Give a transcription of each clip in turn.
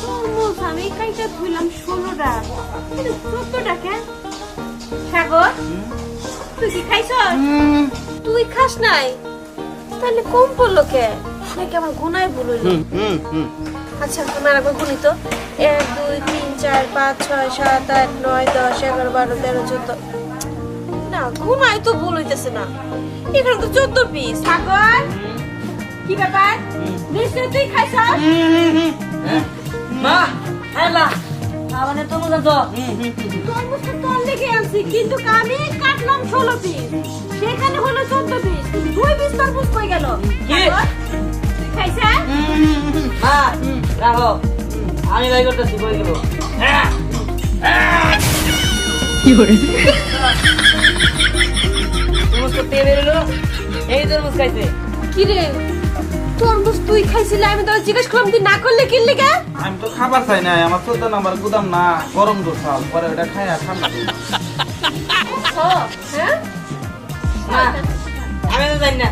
তরমুজ আমি কাইটা ধুইলাম ষোলোটা। কিন্তু চোদ্দটা কেন? সাগর তুই কি খাইছ তুই খাস নাই? তাহলে কম পড়ল কে? নাকি আমার গুনায় ভুল হইল? আচ্ছা তোমার একবার গুনি তো। এক দুই তিন চার পাঁচ ছয় সাত আট নয় দশ এগারো বারো তেরো চোদ্দ। না গুনায় তো ভুল হইতেছে না। এখানে তো চোদ্দ পিস সাগর? কি ব্যাপার? নিশ্চয় তুই খাইছ মা হ্যালা মানে তুমি তো তরমুজটা তোর লেগে আনছি কিন্তু আমি কাটলাম ষোলো পিস। সেখানে হলো চোদ্দ পিস। দুই পিস তরমুজ কই গেল। কি? সাগর, খাইছা মা রাখো। আমি বাই করতেছি বই গেল। তরমুজ করতে বেরোলো? এই তরমুজ খাইছে কি রে? তরমুজ তুই খাইছিলি আমি তোর জিজ্ঞেস করলাম তুই না করলে কি? লেগে আমি তো খাবার চাই না আমার চোদ্দ নাম্বার গুদাম না গরম চাল পরে ওটা খাই আর ঠান্ডা। হ্যাঁ আমি তো জানি না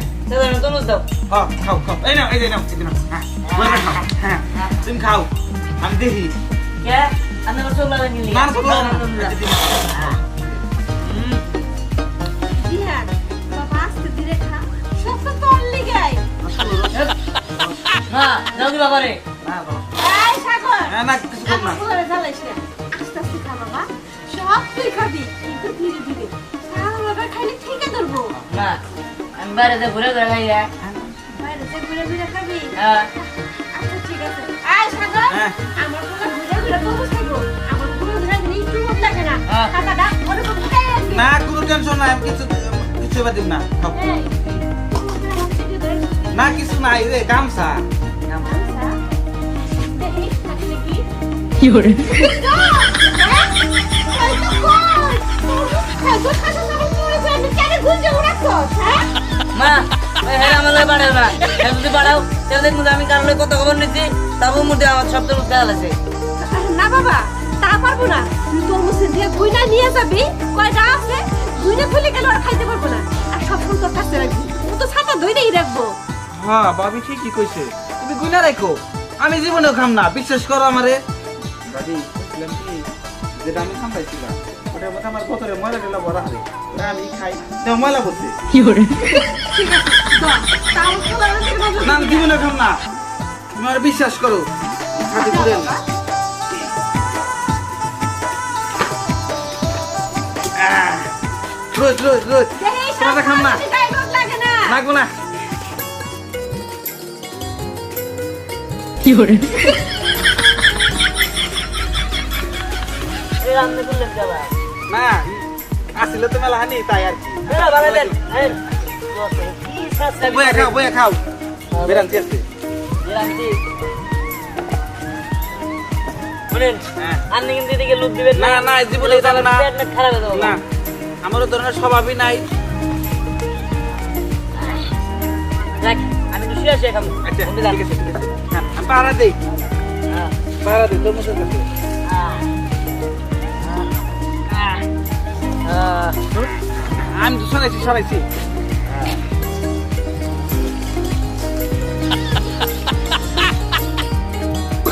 তরমুজ দাও। হ্যাঁ, খাও খাও। এই নাও এই নাও এই নাও। হ্যাঁ খাও হ্যাঁ তুমি খাও। আমি দেখি। কে? আমার চোখ লাগান না চলো হুম, মা যাও দি বাবারে না বাবা। এই সাগর না না কিছু কর না। আমার জ্বালাইস না। আস্তে আস্তে খা বাবা। সব তুই খাবি কিন্তু ধীরে ধীরে। সারা বাবা খাইলে ঠিকই ধরবো। মা আমি বাইরে যে ঘুরে ঘুরে খাই বাইরে যে ঘুরে ঘুরে খাবি? হ্যাঁ। আচ্ছা ঠিক আছে। এই সাগর হ্যাঁ। আমার কোনো ঘুরে ঘুরে তরমুজ খাইবো আমার ঘুরে ঘুরে একটু মত লাগে না। হ্যাঁ। খাতাটা ওরে কোনো খাই আসবি। না কোনো টেনশন নাই আমি কিছু কিছু এবার দিব না। না কিছু নাই রে গামছা। আচ্ছা মা হ্যাঁ আমার লয় বাড়াও না হ্যাঁ যদি বাড়াও তাহলে দেখুন আমি কারণ কত খবর নিচ্ছি তারপর মধ্যে আমার সব তরমুজ খেয়াল আছে না বাবা তা পারব না তুই তোর মুখে দিয়ে গুইনা নিয়ে যাবি কয়টা আছে গুইনা খুলে গেলে আর খাইতে পারব না আর সব ফুল তোর কাছে রাখবি ও তো ছাতা ধইরেই রাখব হ্যাঁ ভাবি ঠিকই কইছে। তুমি গুনা রাখো আমি জীবনেও খাম না বিশ্বাস করো আমারে। দাদি বলছিলাম কি? যেটা আমি খাম পাইছিলাম ওটার মধ্যে আমার ভেতরে ময়লা টেলা ভরা হবে ওটা আমি খাই। তো ময়লা করছে ঠিক আছে দাও, তাও খাবার রাখতে পারব না জীবনে খাম না। তুমি আমার বিশ্বাস করো। না রোজ রোজ রোজ। এই খাম না। লাগবো না। না আসলে তো মেলা হানি তাই আর কি। সাথে বয়া খাও বয়া খাও। বেরান্তি শুনেন হ্যাঁ। আপনি কিন্তু এদিকে লুক দিবেন না, না, জীবনে তাহলে না। পেট মেট খারাপ হয়ে যাবে। না। আমারও ধরনের স্বভাবই নাই। আমি তো শুয়ে শুয়ে আচ্ছা ঠিক আছে ঠিক আছে হ্যাঁ, দেই হ্যাঁ। পাহারা দেই তোর মতো কাছে আহ। আহ। আহ। আমি তো শোনাইছি শোনাইছি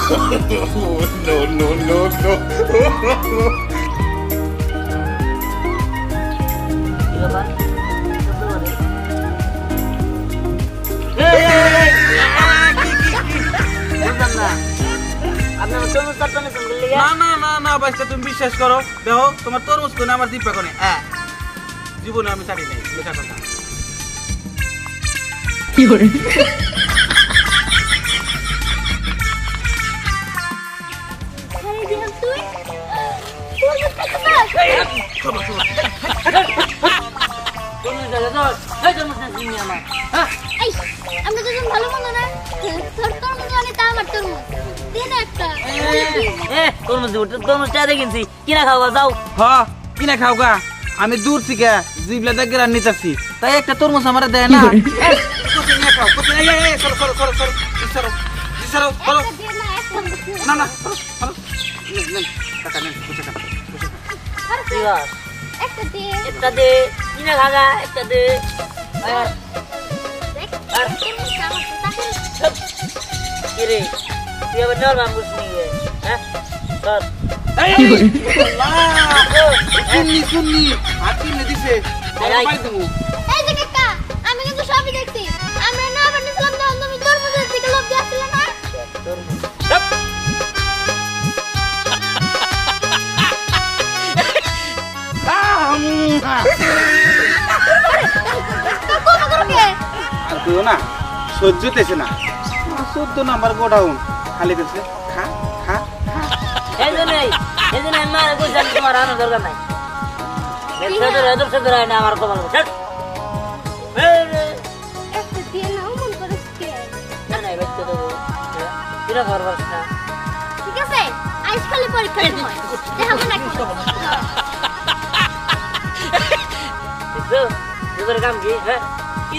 no, no, no, no. না তুমি বিশ্বাস করো। দেখো তোমার তরমুজ কোনে আমার দীপা কোনে? হ্যাঁ। জীবনে আমি ছাড়ি নাই লেখা কথা। না চিনি আমার। আমরা দুজন ভালো মন্দ না? তরমুজ তরমুজটা দিয়ে কিনছি। কিনা খাওয়া যাও। হ কিনা খাও গা আমি দূর থেকে জিবলা দেখে রান নিতেছি তাই একটা তরমুজ আমার দেয় না। একটা দে দে। দে। কিনা খাগা একটা দে। আর রে? তুই আবার রে? হ্যাঁ? আমরা না সহ্য হতেছে না। চোদ্দ নাম্বার গোডাউন। খালি করছে খা খা এই জন্যই এই জন্য আমি মারা কইছি তোমার আনার দরকার নাই। সেদের এদের সেদের না আমার কপাল ছাড়। একটা দিয়ে নাও মন করে না না এবার তো দেবো কিরা ঘর পারছ না? ঠিক আছে আইস খালি পরীক্ষা সময়। দেখাবো দেখছ তোদের কাম কি? হ্যাঁ? কি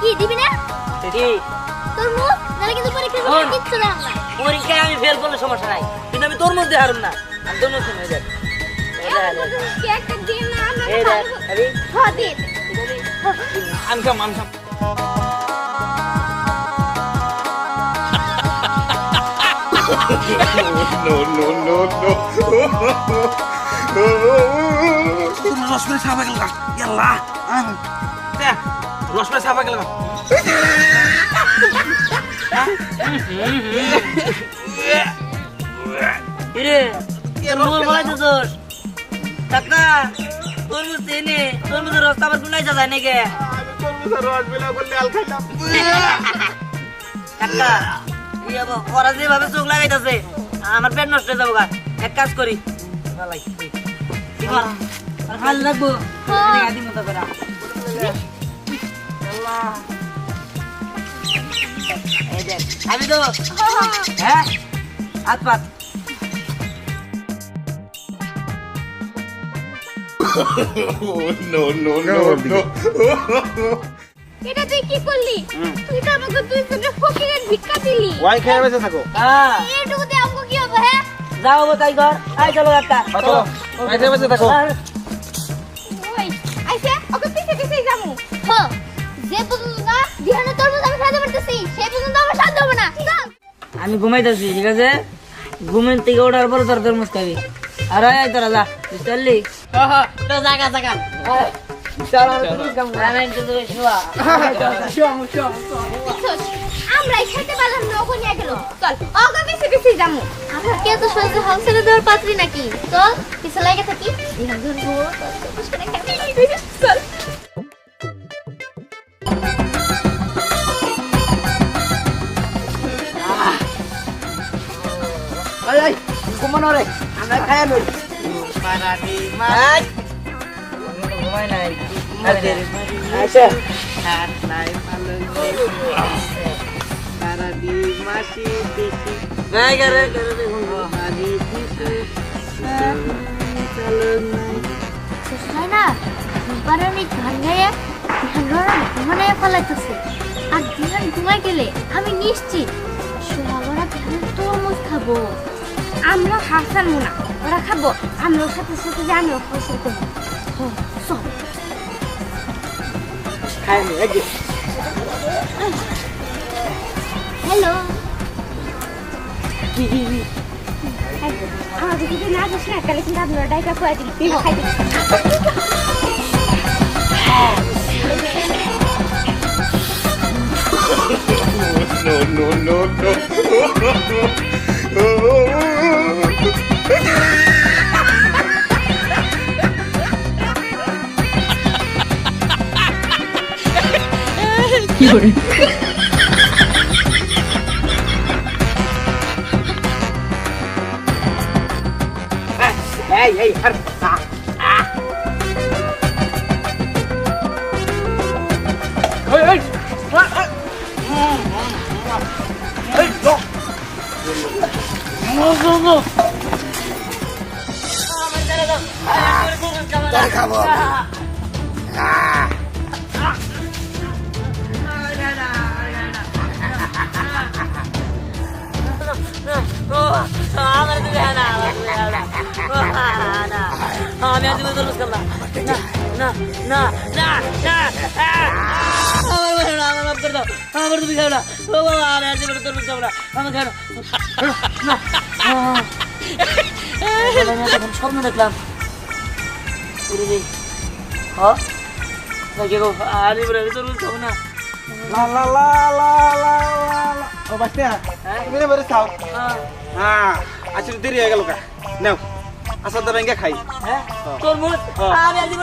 কি দিবি না? কি? তোর মুখ কিন্তু পরীক্ষা সময় কিচ্ছু না। পরীক্ষায় আমি ফেল করলে সমস্যা নাই। কিন্তু আমি তোর মধ্যে হারুম না। আমি তোর মধ্যে হয়ে যাই কি একটা না আমরা no, no, ইয়াল্লা রসমালাই সাবা গেল কিরে মোর বলাই তো তোর। কাকা তোর মুঝে নে তোর আবার গুনাই যায় নাকি? কাকা ইয়ে বাবা, ওরা যেভাবে চোখ লাগাইতেছে আমার পেট নষ্ট হয়ে যাব এক কাজ করি। ভালাই? আর আদি মতো করে। দেখ, তো হ্যাঁ হাত পাত Oh, no, no, no, no. এটা তুই কি করলি? তুই তো আমাকে দুই জনের ফকিরের ভিক্ষা দিলি। ওয়াই খেয়ে বেঁচে থাকো। হ্যাঁ। এটুকু দিয়ে আমাকে কি হবে হ্যাঁ? যাও গো তাই আই চলো কাকা কত ওয়াই খেয়ে বেঁচে থাকো। ওই আইসে ওকে পিছে পিছে যাব। হ্যাঁ যে পর্যন্ত না দিহানো তরমুজ আমি খাইতে পারতেছি সেই পর্যন্ত আমার সাথ দেবো না। আমি ঘুমাইতেছি ঠিক আছে? ঘুমের থেকে ওঠার পরে তোর তরমুজ খাবি। আর আয় তোরা যা তুই চললি তো জাগা জাগা আমি একটু তোকে শোয়া। দেখছস, আমরাই খেতে পারলাম না ওখানে গেল। চল ওকে পিছে পিছে যাব। আমরা কে তো সহজে হাল ছেড়ে দেওয়ার পাত্রী নাকি? চল পিছে লাগে থাকি। চল। ঘুমানো রে? আমরা। ঘুমাই নাই আচ্ছা। না ঘুমানে ফেলাইতেছে আর ঘুমাই গেলে আমি নিশ্চিত সোহাগরা ধ্যান তরমুজ খাব আমরা হাসান না ওরা খাব। আমরা ওর সাথে সাথে জানি ফসল করব। ও, চল। খাইনি এই যে। হ্যালো। কি কি কি? আমাকে যদি না যাস না তাহলে কিন্তু আপনারা ডাইকা খুয়াই দিবি। খাই No, no, no, no. এই Hey, hey, এই নো নো নো খাব আমার দিবে না আমার দিবে না আমি আজ জীবনে তরমুজ খাব না না না না না। না আহ! আমার ভালো না আমার মাফ করে দাও আমার তুমি খাও না। ও বাবা আমি আজ জীবনে তরমুজ খাব না আমার খাও না। না আহ! বলে আমি তখন স্বপ্ন দেখলাম হ্যাঁ না কে গো? আর জীবনে আমি খাব না। লা লা লা লা লা লা। লা। ও বাচ্চা? তুমি এবারে খাও। হ্যাঁ। আচ্ছা দেরি হয়ে গেল কা নাও আসার দা ব্যাংকে খাই। হ্যাঁ। আমি জীবনে